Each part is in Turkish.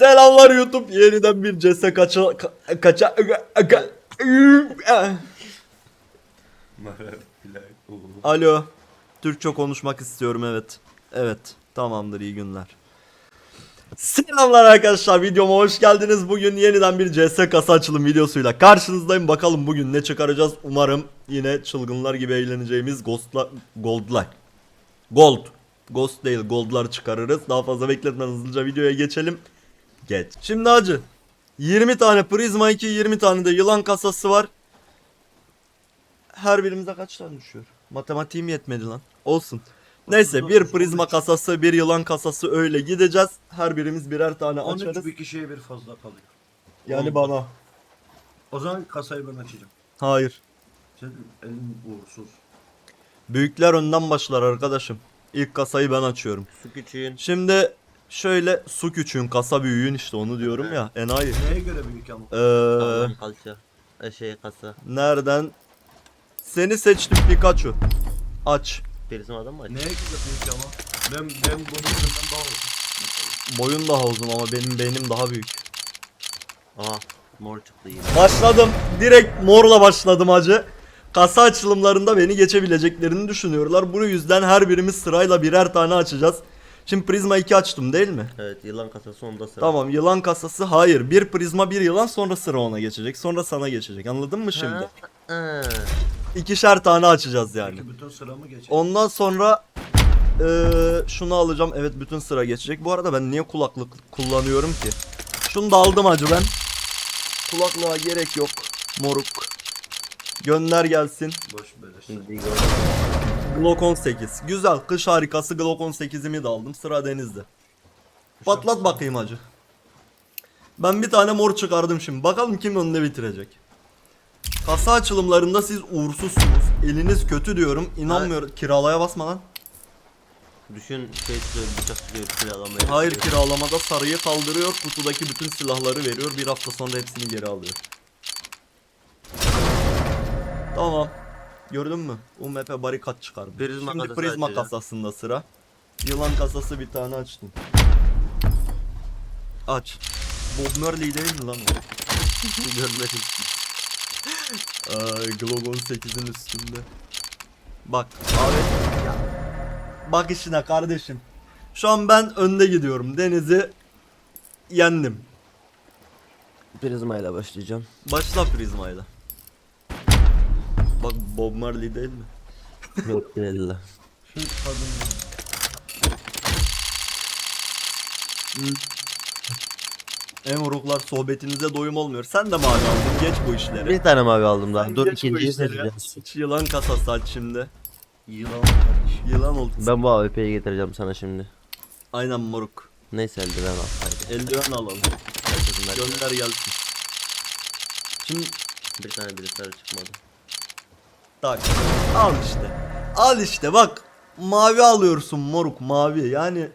Selamlar YouTube. Yeniden bir CS kaça ka- kaça Alo. Türkçe konuşmak istiyorum evet. Evet. Tamamdır iyi günler. Selamlar arkadaşlar videoma hoş geldiniz. Bugün yeniden bir CS kasa açılım videosuyla karşınızdayım. Bakalım bugün ne çıkaracağız. Umarım yine çılgınlar gibi eğleneceğimiz Ghost'la Gold'lar. Gold. Ghost değil Gold'lar çıkarırız. Daha fazla bekletmeden hızlıca videoya geçelim. Geç. Şimdi hacı. 20 tane Prisma 2, 20 tane de yılan kasası var. Her birimize kaç tane düşüyor? Matematiğim yetmedi lan. Olsun. Neyse bir prizma kasası, bir yılan kasası öyle gideceğiz. Her birimiz birer tane 13 açarız. bir kişiye bir fazla kalıyor. Yani bana. O zaman kasayı ben açacağım. Hayır. Senin elin uğursuz. Büyükler önden başlar arkadaşım. İlk kasayı ben açıyorum. Su küçüğün. Şimdi şöyle su küçüğün kasa büyüğün işte onu diyorum ya. Enayi. Neye göre büyük ama? Ee, kalça. E, şey kasa. nereden? Seni seçtim Pikachu. Aç. Birisinin adam mı? Neye göre büyük ama? Ben ben bunu senden daha uzun. Boyun daha uzun ama benim beynim daha büyük. Aha mor çıktı yine. Başladım. Direkt morla başladım hacı. Kasa açılımlarında beni geçebileceklerini düşünüyorlar. Bu yüzden her birimiz sırayla birer tane açacağız. Şimdi Prisma 2 açtım değil mi? Evet yılan kasası onda sıra. Tamam yılan kasası hayır. Bir Prisma bir yılan sonra sıra ona geçecek. Sonra sana geçecek. Anladın mı şimdi? Ha. İkişer tane açacağız yani. Peki bütün sıramı geç. Ondan sonra eee, şunu alacağım. Evet bütün sıra geçecek. Bu arada ben niye kulaklık kullanıyorum ki? Şunu da aldım acı ben. Kulaklığa gerek yok. Moruk. Gönder gelsin. Boş beleş. Glock 18. Güzel. Kış harikası Glock 18'imi de aldım. Sıra denizde. Patlat bakayım acı. Ben bir tane mor çıkardım şimdi. Bakalım kim önde bitirecek. Kasa açılımlarında siz uğursuzsunuz. Eliniz kötü diyorum. İnanmıyorum. Kiralaya basma lan. düşün şey tutuyor bıçak kiralamaya. Hayır kiralamada sarıyı kaldırıyor. Kutudaki bütün silahları veriyor. Bir hafta sonra hepsini geri alıyor. Tamam. Gördün mü? UMP barikat çıkardı. Prizma Şimdi kasası prizma açacağım. kasasında sıra. Yılan kasası bir tane açtım. Aç. Bob Marley değil mi lan o? Görmedim. Ay Glock 18'in üstünde. Bak abi. Bak işine kardeşim. Şu an ben önde gidiyorum. Deniz'i yendim. Prizma ile başlayacağım. Başla prizmayla. Bak Bob Marley değil mi? Yok değil Şu kadın. Emuruklar sohbetinize doyum olmuyor. Sen de mavi aldın. Geç bu işleri. Bir tane mavi aldım daha. Sen Dur geç bu ikinciyi işleri. seçeceğiz. Hiç yılan kasası aç şimdi. Yılan kardeş. Yılan oldu. Ben bu AWP'yi getireceğim sana şimdi. Aynen moruk. Neyse eldiven al haydi. Eldiven alalım. Gönder gelsin. Şimdi bir tane biri sarı çıkmadı. Tak. Al işte. Al işte bak. Mavi alıyorsun moruk mavi. Yani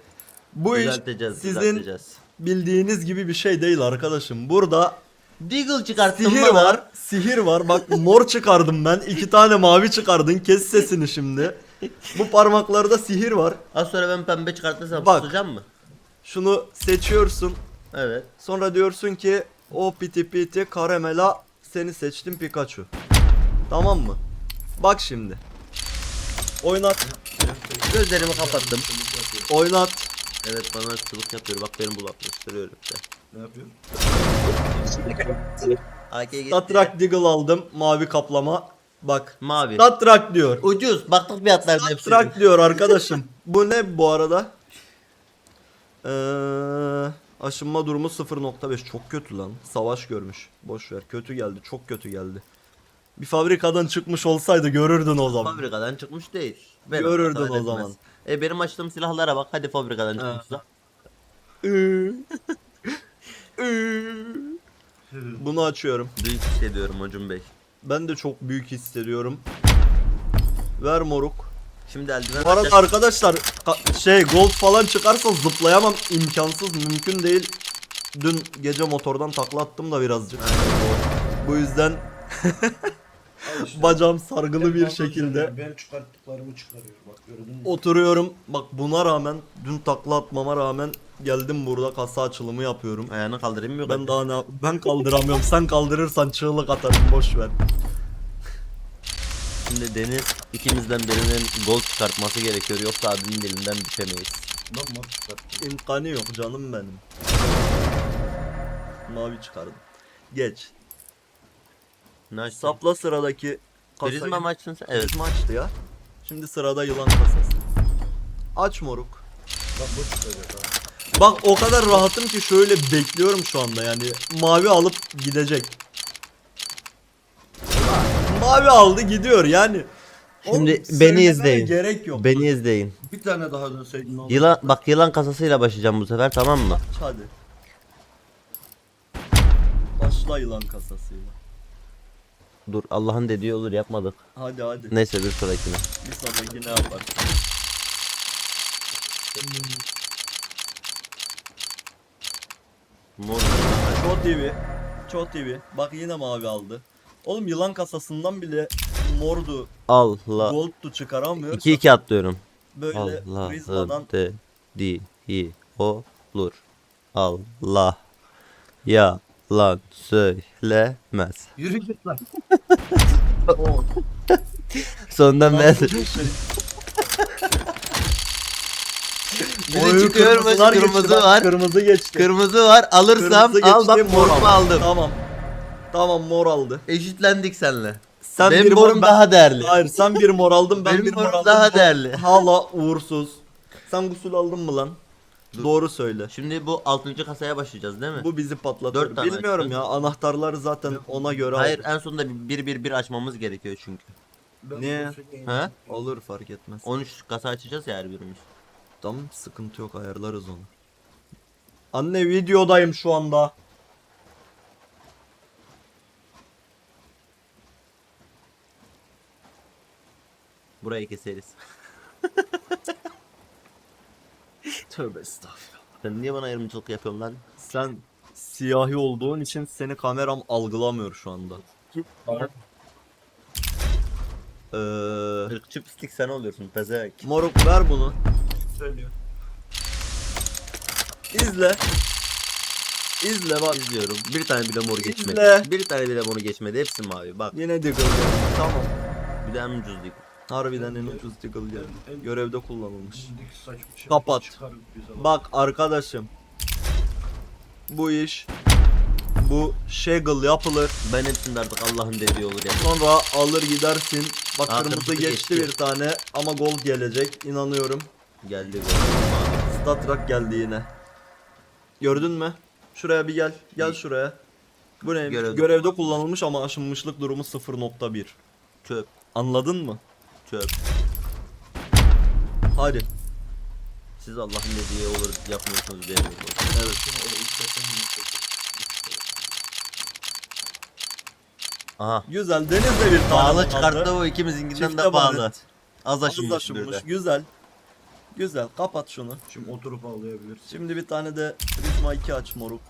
bu iş Düzelteceğiz sizin düzelteceğiz. bildiğiniz gibi bir şey değil arkadaşım. Burada Deagle çıkarttın Sihir bana. var. Sihir var. Bak mor çıkardım ben. iki tane mavi çıkardın. Kes sesini şimdi. Bu parmaklarda sihir var. Az sonra ben pembe çıkartırsam Bak. tutacağım mı? Şunu seçiyorsun. Evet. Sonra diyorsun ki o piti piti karamela seni seçtim Pikachu. Tamam mı? Bak şimdi. Oynat. Gözlerimi kapattım. Oynat. Evet bana çubuk yapıyor. Bak benim bulaklaştırıyorum işte. Ne yapıyorsun? AK gitti. Statrak Diggle aldım. Mavi kaplama. Bak. Mavi. Statrak diyor. Ucuz. Baktık fiyatlarına hepsi. Statrak diyor arkadaşım. Bu ne bu arada? Ee, aşınma durumu 0.5 çok kötü lan. Savaş görmüş. Boş ver. Kötü geldi. Çok kötü geldi. Bir fabrikadan çıkmış olsaydı görürdün o zaman. Fabrikadan çıkmış değil. Benim Görürdün o etmez. zaman. E benim açtığım silahlara bak. Hadi fabrikadan çıkmışsa. Bunu açıyorum. Büyük hissediyorum Hocum Bey. Ben de çok büyük hissediyorum. Ver moruk. Şimdi eldiven Bu arada arkadaşlar ka- şey gold falan çıkarsa zıplayamam imkansız mümkün değil. Dün gece motordan takla attım da birazcık. Bu yüzden işte. Bacağım sargılı Ben bir şekilde Ben çıkarttıklarımı çıkarıyorum bak gördün mü? oturuyorum. Bak buna rağmen dün takla atmama rağmen geldim burada kasa açılımı yapıyorum. Ayağını kaldırayım mı? Ben daha ne ben kaldıramıyorum. Sen kaldırırsan çığlık atarım boş ver. Şimdi Deniz ikimizden birinin gol çıkartması gerekiyor yoksa abinin elinden düşemeyiz. Lan mat çıkarttım. İmkanı yok canım benim. Mavi çıkardım. Geç. Ne açtın? Sapla sıradaki kasayı. Prizma mı açtın sen? Evet. Prizma açtı ya. Şimdi sırada yılan kasası. Aç moruk. Bak bu çıkacak ha. Bak o kadar rahatım ki şöyle bekliyorum şu anda yani. Mavi alıp gidecek. Mavi aldı gidiyor yani. Şimdi Oğlum, beni izleyin. Gerek yok. Beni izleyin. Bir tane daha dönseydin olur. Yılan bak yılan kasasıyla başlayacağım bu sefer tamam mı? Aç hadi. Başla yılan kasasıyla. Dur Allah'ın dediği olur yapmadık. Hadi hadi. Neyse bir sonrakine. Bir sonraki ne yaparsın? Mor. Çoğu TV. Çoğu TV. Bak yine mavi aldı. Oğlum yılan kasasından bile mordu, Allah. gold'du çıkaramıyor. 2-2 atlıyorum. Böyle prizmadan Allah'ın dediği olur. Allah yalan söylemez. Yürü git lan. Sonunda ben Oy, Biri çıkıyormuş kırmızılar geçti kırmızı bak, var. Kırmızı geçti. Kırmızı var alırsam Kırmızı al bak geçti, morumu aldım. Tamam. Tamam mor aldı. Eşitlendik seninle. Sen Benim bir mor morum ben- daha değerli. Hayır sen bir mor aldın ben Benim bir mor morum aldım. daha değerli. Hala uğursuz. Sen gusül aldın mı lan? Doğru söyle. Şimdi bu 6. kasaya başlayacağız değil mi? Bu bizi patlatır. Dört tane Bilmiyorum açtın. ya anahtarları zaten ona göre Hayır aldık. en sonunda bir bir bir açmamız gerekiyor çünkü. Ben Niye? He? Olur fark etmez. 13 kasa açacağız ya her birimiz. Tamam sıkıntı yok ayarlarız onu. Anne videodayım şu anda. Burayı keseriz. Tövbe estağfurullah. Sen niye bana ayrımcılık yapıyorsun lan? Sen siyahi olduğun için seni kameram algılamıyor şu anda. Bana Ee, pislik sen oluyorsun pezevenk. moruk ver bunu. söylüyor. İzle. İzle bak. İzliyorum. Bir tane bile mor geçmedi. İzle. Bir tane bile moru geçmedi. Hepsi mavi. Bak. Yine Diggle. Tamam. Bir de en ucuz değil. Harbiden en ucuz Diggle geldi. Görevde kullanılmış. Şey Kapat. Bak arkadaşım. Bu iş bu Shaggle yapılır. Ben hepsinde artık Allah'ın dediği olur ya. Sonra alır gidersin. Bak Aa, kırmızı kırmızı geçti, geçti. bir tane ama gold gelecek inanıyorum. Geldi gol. Statrak geldi yine. Gördün mü? Şuraya bir gel. Gel şuraya. Bu ne? Görevde. Görevde kullanılmış ama aşınmışlık durumu 0.1. Çöp. Anladın mı? Çöp. Hadi. Siz Allah'ın dediği olur yapmıyorsunuz demiyorsunuz. Evet. Aha. Güzel. Deniz de bir tane aldı. çıkarttı o ikimizinkinden de banet. Az aşınmış. Güzel. Güzel. Kapat şunu. Şimdi oturup ağlayabilirsin. Şimdi bir tane de Prisma 2 aç moruk.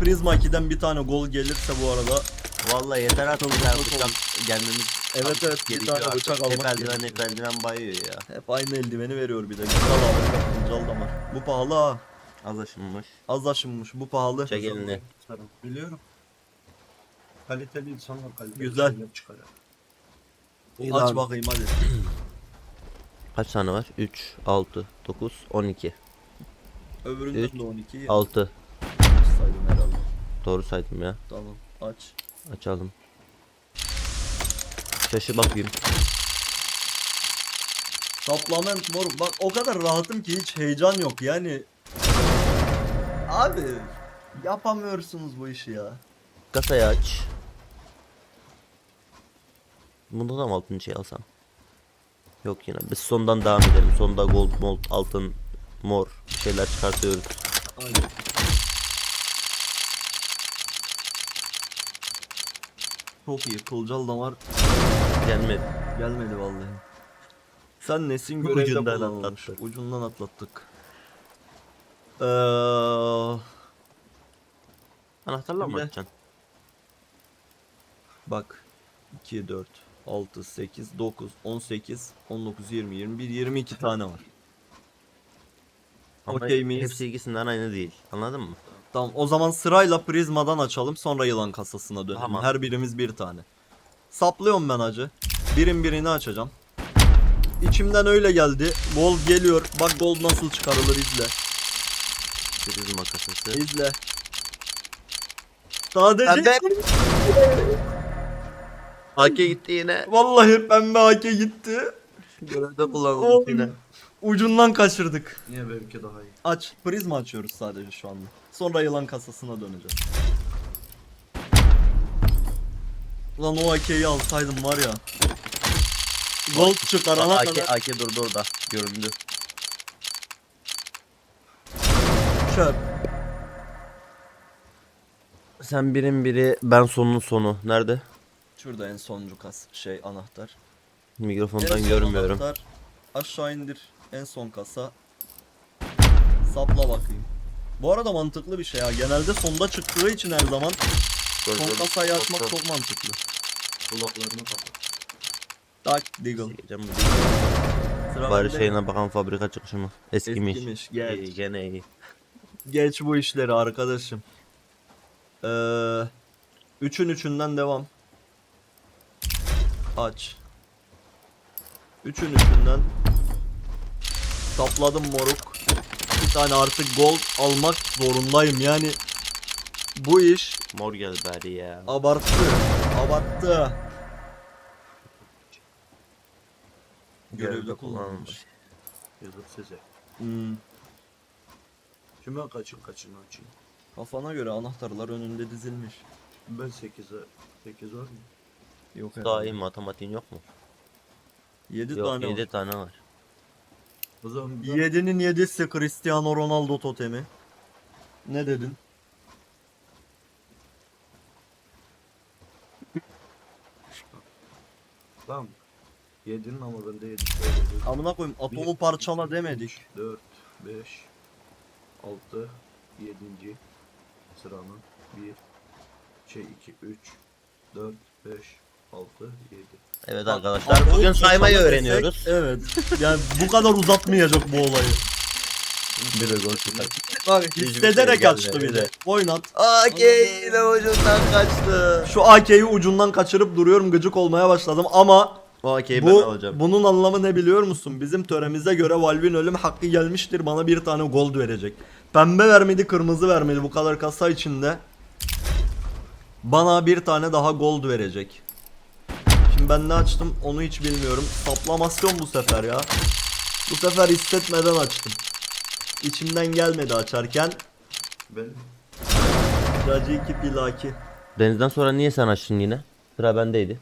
Prisma 2'den bir tane gol gelirse bu arada Vallahi yeter artık gelmemiz Evet, evet, bir tane artık. bıçak Hep almak eldiven gerekiyor. hep eldiven bayıyor ya. hep aynı eldiveni veriyor bir de. Güzel abi. Güzel damar. Bu pahalı ha. Az aşınmış. Az aşınmış. Bu pahalı. Çek elini. Biliyorum. Kaliteli insanlar kaliteli Güzel. şeyler çıkarır. Aç bakayım hadi. Kaç tane var? 3, 6, 9, 12. Öbüründen Üç, de 12. 6. saydım herhalde. Doğru saydım ya. Tamam. Aç. Açalım. Şaşı bakayım. Supplement moruk. Bak o kadar rahatım ki hiç heyecan yok yani. Abi yapamıyorsunuz bu işi ya. Kasayı aç. Bunda da mı altın şey alsam? Yok yine. Biz sondan devam edelim. Sonda gold, mold, altın, mor şeyler çıkartıyoruz. Hadi. Çok iyi. Kılcal damar Gelmedi. gelmedi vallahi. Sen nesin Ucundan görevde kullanılmış. atlattık. Ucundan atlattık. Ee, Anahtarla mı Şimdi- açacaksın? bak. 2, 4, 6, 8, 9, 18, 19, 20, 21, 22 tane var. Ama Okey miyiz? Hepsi ikisinden aynı değil. Anladın mı? Tamam o zaman sırayla prizmadan açalım sonra yılan kasasına dönelim. Tamam. Her birimiz bir tane. Saplıyorum ben acı. Birin birini açacağım. İçimden öyle geldi. Gold geliyor. Bak gold nasıl çıkarılır izle. Prizma kasası. İzle. Sadece Pembe. AK gitti yine. vallahi pembe AK gitti. Görevde kullanıldı yine. Ucundan kaçırdık. Niye benimki daha iyi? Aç. Prizma açıyoruz sadece şu anda. Sonra yılan kasasına döneceğiz. Ulan o AK'yi alsaydım var ya. Gold çıkarana AK, kadar AK durdu orada. Göründü. çöp. Sen birin biri ben sonun sonu. Nerede? Şurada en sonuncu kas şey anahtar. En Mikrofondan son görmüyorum. Anahtar. Aşağı indir. En son kasa. Sapla bakayım. Bu arada mantıklı bir şey ya. Genelde sonda çıktığı için her zaman son kasayı açmak çok mantıklı. Kulaklarını kapat. Tak Deagle. Sıra Bari bende. şeyine bakan fabrika çıkışı mı? Eskimiş. Eskimiş, gel. İyi, gene iyi. Geç bu işleri arkadaşım. Ee, üçün üçünden devam. Aç. Üçün üçünden. Sapladım moruk. Tane artık gold almak zorundayım yani. Bu iş Mor gel bari ya. abarttı. Abarttı. Görevde kullanılmış. Yazık size. Hmm. Kime kaçın kaçın açayım. Kafana göre anahtarlar önünde dizilmiş. Ben 8'e 8 var mı? Yok Daha iyi matematiğin yok mu? 7 Yok tane 7 var. tane var. O zaman ben 7'nin 7'si Cristiano Ronaldo totemi. Ne dedin? tamam. 7'nin ama bende 7 söyledim. Amına koyayım atomu parçala demedik. 4, 5, 6, 7. sıranın 1, şey 2, 3, 4, 5, 6, 7. Evet arkadaşlar Atomu bugün saymayı öğreniyoruz. evet. Yani bu kadar uzatmayacak bu olayı. Bir de gol çıkar. Bak hissederek şey açtı bir de. Oynat. AK yine ucundan kaçtı. Şu AK'yi ucundan kaçırıp duruyorum gıcık olmaya başladım ama O AK'yi ben bu alacağım. bunun anlamı ne biliyor musun? Bizim töremize göre Valve'in ölüm hakkı gelmiştir. Bana bir tane gold verecek. Pembe vermedi, kırmızı vermedi bu kadar kasa içinde. Bana bir tane daha gold verecek. Ben ne açtım onu hiç bilmiyorum. Saplamasyon bu sefer ya. Bu sefer hissetmeden açtım. İçimden gelmedi açarken. Ben Racı iki pilaki. Denizden sonra niye sen açtın yine? Sıra bendeydi.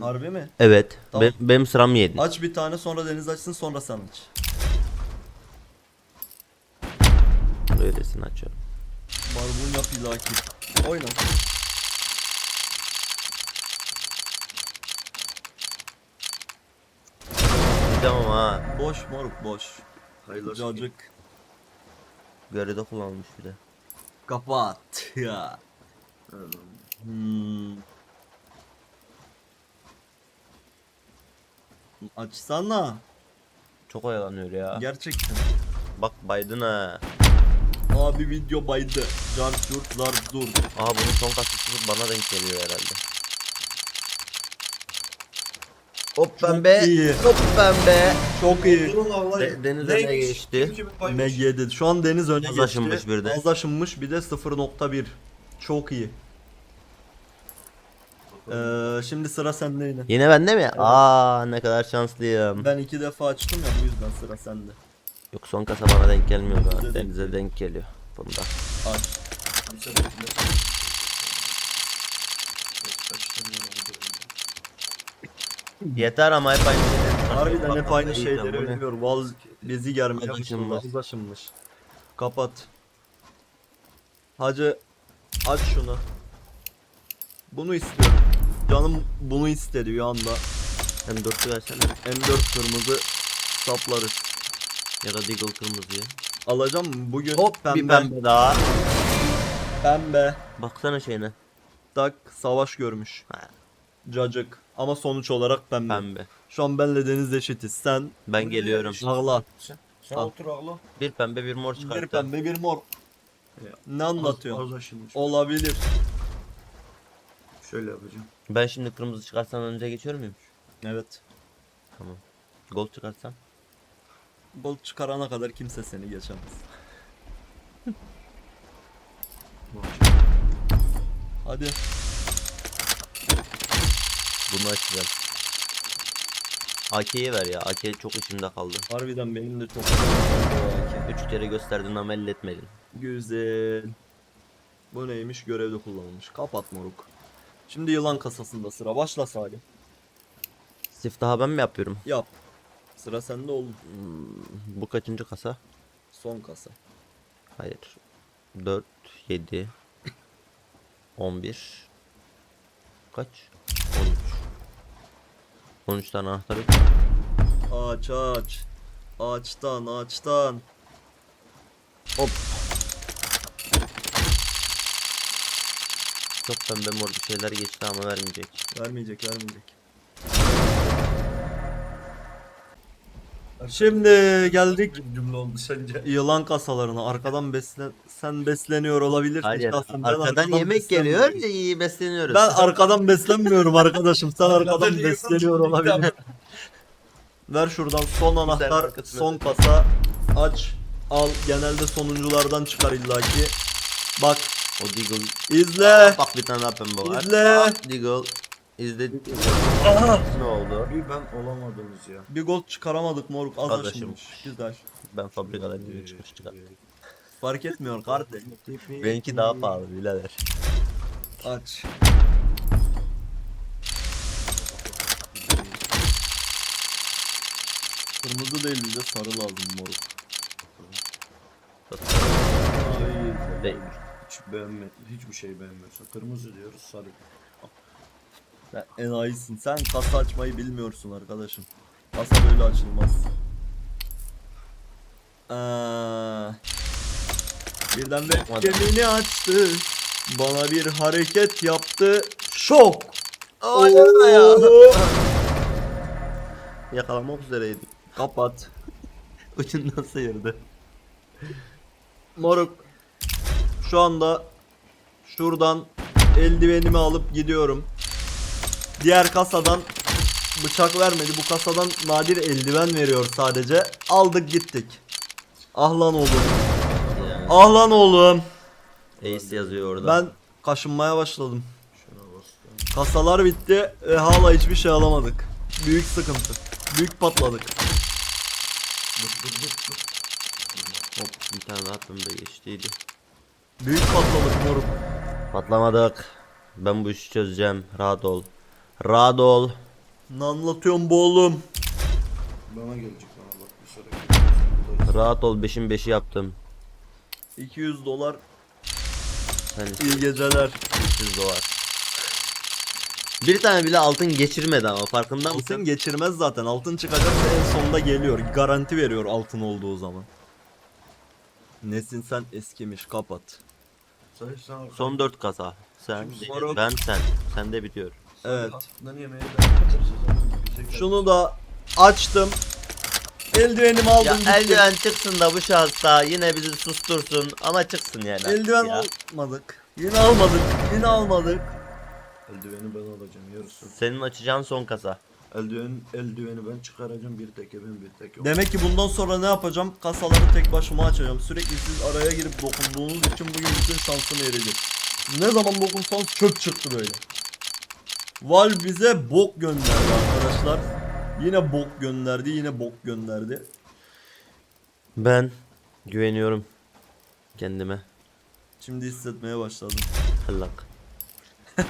Harbi mi? Evet. Tamam. Be- benim sıram 7. Aç bir tane sonra Deniz açsın sonra sen aç. Öylesini açıyorum. Barbunya pilaki. Oyna. Gideceğim ama ha. Boş moruk boş. hayırlı Cacık. Görevde kullanılmış bir de. Kapat ya. olsun. Hmm. Açsana. Çok oyalanıyor ya. Gerçekten. Bak Biden ha. Abi video baydı. Car curt zar dur. Aha bunun son kasası bana denk geliyor herhalde. Hop pembe. iyi. Hop pembe. Çok iyi. De- Deniz öne geçti. MG Şu an Deniz öne Az geçti. aşınmış bir de. Az aşınmış bir de 0.1. Çok iyi. Ee, şimdi sıra sende yine. Yine bende mi? Aa ne kadar şanslıyım. Ben iki defa açtım ya bu yüzden sıra sende. Yok son kasa bana denk gelmiyor da. Denize denk geliyor. Bunda. Aç. Yeter ama hep aynı şeyleri. Harbiden hep aynı şeyleri veriyor. Val bizi germeye aşınmış. Kapat. Hacı aç şunu. Bunu istiyorum. Canım bunu istedi bir anda. Hem dörtlü versene. M4 kırmızı saplarız. Ya da Deagle kırmızıyı. Alacağım? Bugün Hop pembe. bir pembe daha. Pembe. Baksana şeyine. Tak savaş görmüş. Ha. Cacık. Ama sonuç olarak pembe. Pembe. Şu an benle Deniz eşitiz. Sen Ben geliyorum. ağla. Sen, sen Al. otur ağla. Bir pembe bir mor Bir çıkarttım. pembe bir mor. Ya, Ne anlatıyorsun? Az, az aşınmış. Olabilir. Şöyle yapacağım. Ben şimdi kırmızı çıkarsam önce geçiyor muyum? Evet. Tamam. Gold çıkarsam. Gol çıkarana kadar kimse seni geçemez. Hadi. Bunu açacağım. AK'yi ver ya. AK çok içimde kaldı. Harbiden benim de çok Üç kere gösterdin ama elletmedin. Güzel. Bu neymiş? Görevde kullanılmış. Kapat moruk. Şimdi yılan kasasında sıra. Başla Salim. Siftahı ben mi yapıyorum? Yap. Sıra sende oğlum. Bu kaçıncı kasa? Son kasa. Hayır. 4, 7, 11. Kaç? 13. 13 tane anahtar yok. Aç aç. Ağaçtan ağaçtan. Hop. Çok pembe mor bir şeyler geçti ama vermeyecek. Vermeyecek vermeyecek. Şimdi geldik Bir cümle oldu sence. yılan kasalarına. Arkadan beslen sen besleniyor olabilirsin. Hayır. Arkadan yemek geliyor. iyi besleniyoruz. Ben arkadan beslenmiyorum arkadaşım. Sen arkadan besleniyor olabilir. Ver şuradan son anahtar, arkasına. son kasa. Aç, al. Genelde sonunculardan çıkar illaki. Bak, O Deagle. izle. Bak bir tane daha pembe var. İzle. Bak Deagle. İzle. Aha. Ne oldu? Bir ben olamadınız ya. Bir gol çıkaramadık moruk az Az aşınmış. Güzel. Ben fabrikada bir çıkmış çıkar. Fark etmiyor kardeş. Benimki daha pahalı birader. Aç. Kırmızı değil bize sarı lazım moruk. Değil. Hiç beğenme, hiçbir şey beğenmiyorsun. Kırmızı diyoruz, sarı. Sen enayisin. Sen kasa açmayı bilmiyorsun arkadaşım. Kasa böyle açılmaz. Aa, birden ve Yapmadım. kendini açtı. Bana bir hareket yaptı. Şok. Ay, Oo. ya. Yakalamak üzereydim. Kapat. Ucundan sıyırdı. Moruk. Şu anda şuradan eldivenimi alıp gidiyorum. Diğer kasadan bıçak vermedi. Bu kasadan nadir eldiven veriyor sadece. Aldık gittik. Ah lan oğlum. Yani. Ah lan oğlum. Ace yazıyor orada. Ben kaşınmaya başladım. Kasalar bitti ve hala hiçbir şey alamadık. Büyük sıkıntı. Büyük patladık. Hop bir tane pembe geçtiydi. Büyük patladık moruk. Patlamadık. Ben bu işi çözeceğim. Rahat ol. Rahat ol. Ne anlatıyorsun bu oğlum? Bana gelecek bana bak bir sonraki. Rahat ol. Beşin beşi yaptım. 200 dolar Sen iyi geceler. 300 dolar. Bir tane bile altın geçirmedi ama farkında Altın mısın? geçirmez zaten. Altın çıkacaksa en sonunda geliyor. Garanti veriyor altın olduğu zaman. Nesin sen eskimiş kapat. Sen, sen Son 4 kasa. Sen, ben sen. Sende bitiyor. Evet. De Şunu da açtım. Eldivenimi aldım Ya eldiven çıksın da bu şahısta yine bizi sustursun ama çıksın yani. Eldiven ya. almadık. Yine almadık. Yine almadık. Eldiveni ben alacağım yarısı. Senin açacağın son kasa. Eldiven, eldiveni ben çıkaracağım bir tek ben bir tek. Demek ki bundan sonra ne yapacağım? Kasaları tek başıma açacağım. Sürekli siz araya girip dokunduğunuz için bugün bütün şansım eridi. Ne zaman dokunsanız çöp çıktı böyle. Val bize bok gönderdi arkadaşlar. Yine bok gönderdi, yine bok gönderdi. Ben güveniyorum kendime. Şimdi hissetmeye başladım. Hallak.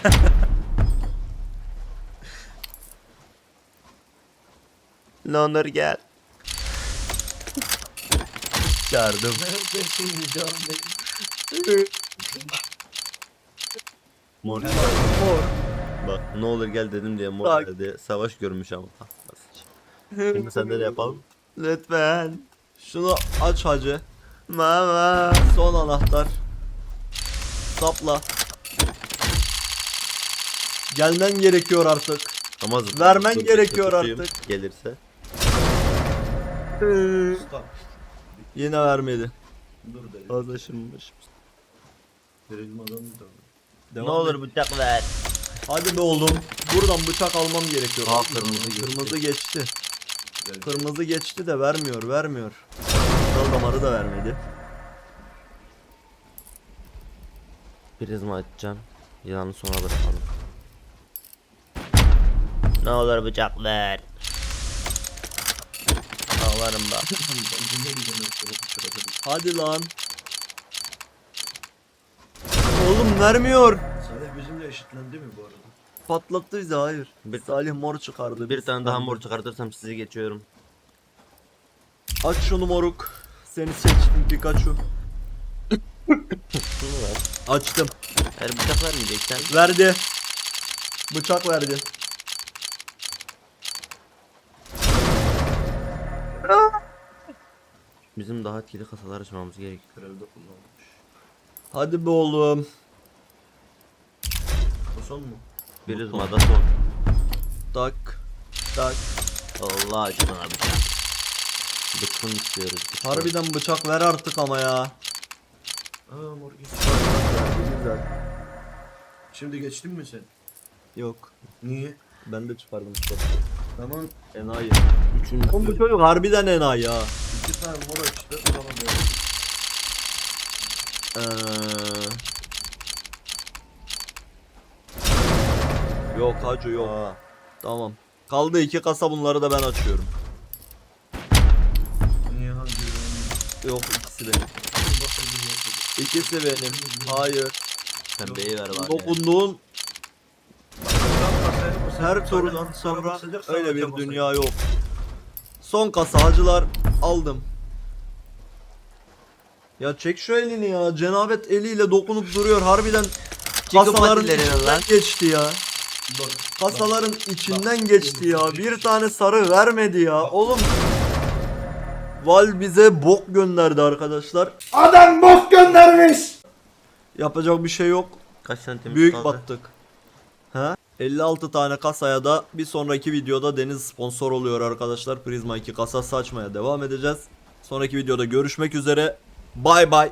Lonur gel. Çağırdım. Mor. Mor. Bak ne olur gel dedim diye mor geldi. Savaş görmüş ama. Şimdi sende de yapalım. Lütfen. Şunu aç hacı. Mama. Son anahtar. Sapla. Gelmen gerekiyor artık. Ama zaten Vermen dur, gerekiyor tutayım, artık. Gelirse. Yine vermedi. Dur. Devam Ne olur bıçak ver. Hadi be oğlum. Buradan bıçak almam gerekiyor. Aa, kırmızı geçti. Kırmızı geçti. Güzel. Kırmızı geçti de vermiyor, vermiyor. Dal damarı da vermedi. Prizma açacağım. Yılanı sona bırakalım. Ne olur bıçak ver. Ağlarım bak. Hadi lan. Oğlum vermiyor. Eşitlendi mi bu arada? Patlattı bizi hayır. Bir- Salih mor çıkardı. Bir tane daha mor çıkartırsam sizi geçiyorum. Aç şunu moruk. Seni seçtim Pikachu. Şunu ver. Açtım. Eğer bıçak vermeyeceksen Verdi. Bıçak verdi. bizim daha etkili kasalar açmamız gerek. Kralda kullanmış. Hadi be oğlum. Son mu? Prizmada son. Tak. Tak. Allah aşkına bıçak. Bıçkın istiyoruz. bıçkın. Harbiden bıçak ver artık ama ya. Aa mor. Şimdi geçtin mi sen? Yok. Niye? Ben de çıkardım. Tamam. Enayi. Üçüncü. Oğlum bu çocuk harbiden enayi ya. İki tane mor açtı. Tamam ya. Yok hacı yok. Tamam. Kaldı iki kasa bunları da ben açıyorum. Niye hangi birini? Yok ikisi benim. İkisi benim. Hayır. Pembeyi ver bari. Dokunduğun her turdan sonra öyle bir dünya yok. Son kasa hacılar aldım. Ya çek şu elini ya. Cenabet eliyle dokunup duruyor. Harbiden kasaların içinden geçti ya. Bak. Kasaların içinden geçti ya. Bir tane sarı vermedi ya. Oğlum Val bize bok gönderdi arkadaşlar. Adam bok göndermiş. Yapacak bir şey yok. Kaç santim Büyük kaldı? battık. Ha? 56 tane kasaya da bir sonraki videoda Deniz sponsor oluyor arkadaşlar. Prizma 2 kasa saçmaya devam edeceğiz. Sonraki videoda görüşmek üzere. Bay bay.